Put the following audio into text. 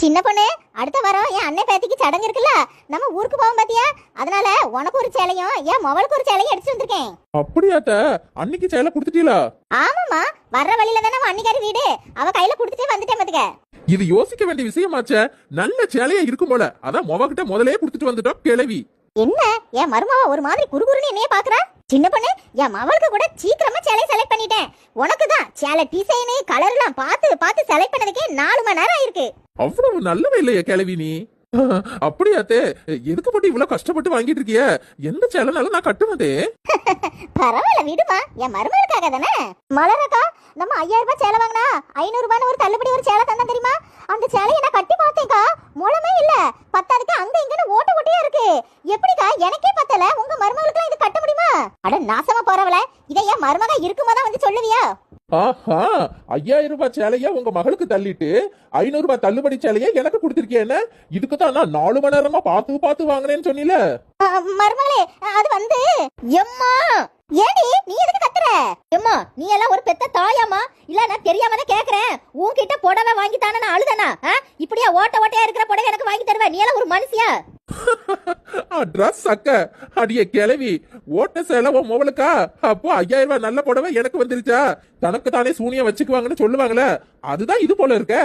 சின்ன பொண்ணு அடுத்த வாரம் என் அண்ணன் பேத்திக்கு சடங்கு இருக்குல்ல நம்ம ஊருக்கு போவோம் பாத்தியா? அதனால உனக்கு ஒரு சேலையும் என் மவளுக்கு ஒரு சேலையும் எடுத்துட்டு வந்திருக்கேன். அப்படியாத்த அன்னைக்கு சேலை கொடுத்துட்டீங்களா? ஆமாமா வர்ற வழியில தானே நம்ம அன்னிக்காரி வீடு. அவ கையில கொடுத்துட்டே வந்துட்டேன் பாத்துக்க. இது யோசிக்க வேண்டிய விஷயமாச்சே நல்ல சேலையா இருக்கும் போல. அதான் மொவகிட்ட முதலே கொடுத்துட்டு வந்துட்டோம் கிளவி என்ன? என் மருமவ ஒரு மாதிரி குறுகுறுன்னு என்னைய பாக்குறா? சின்ன பொண்ணு என் மவளுக்கு கூட சீக்கிரமா சேலை செலக்ட் பண்ணிட்டேன். உனக்கு தான் சேலை டிசைனு கலர் எல்லாம் பார்த்து பார்த்து செலக்ட் பண்ணதுக்கே நாலு மணி நேரம் ஆயிருக்கு. அவ்வளவு நல்லவே இல்லையா கிளவி நீ. அப்படியாத்தே எதுக்கு போட்டு இவ்வளவு கஷ்டப்பட்டு வாங்கிட்டு இருக்கிய? எந்த சேலனாலும் நான் கட்டுனதே பரவாயில்ல விடுமா. என் மருமகளுக்காக தானே? மலரக்கா நம்ம ஐயாயிரம் ரூபாய் சேலை வாங்கினா ஐநூறு ரூபாய் ஒரு தள்ளுபடி ஒரு சேலை தந்தா தெரியுமா? அந்த சேலையை நான் கட்டி பார்த்தேன்க்கா. மூலமே இல்ல. பத்தாதுக்கு அங்க இங்கன்னு ஓட்ட ஓட்டையா இருக்கு. எப்படிக்கா? எனக்கே பத்தல. உங்க மருமகளுக்கு இது கட்ட முடியுமா? அட நாசமா போறவள. இதை என் இருக்குமா தான் வந்து சொல்லுவியா? ஆஹா ஐயாயிரம் ரூபாய் சேலைய உங்க மகளுக்கு தள்ளிட்டு? ஐநூறு ரூபாய் தள்ளுபடி சேலைய எனக்கு கொடுத்திருக்கேன்னு இதுக்கு தான் நான் நாலு மணி நேரமா பார்த்து பார்த்து வாங்கினேன்னு சொன்னீல. மருமகளே அது வந்து எம்மா ஏடி நீ எதுக்கு கத்துற? எம்மா நீ எல்லாம் ஒரு பெத்த தாயாமா இல்ல நான் தெரியாம தான் கேக்குறேன் உன்கிட்ட புடவை வாங்கி தானே நான் அழுதனா? இப்படியா ஓட்ட ஓட்டையா இருக்கிற புடவை எனக்கு வாங்கி தருவ? நீ எல்லாம் ஒரு மனுஷியா? ட்ரெஸ் சக்க அடிய கிளவி ஓட்ட சேலை உன் அப்போ ஐயாயிரம் ரூபாய் நல்ல புடவை எனக்கு வந்துருச்சா? தனக்கு தானே சூனியம் வச்சுக்குவாங்கன்னு சொல்லுவாங்களே. அதுதான் இது போல இருக்க.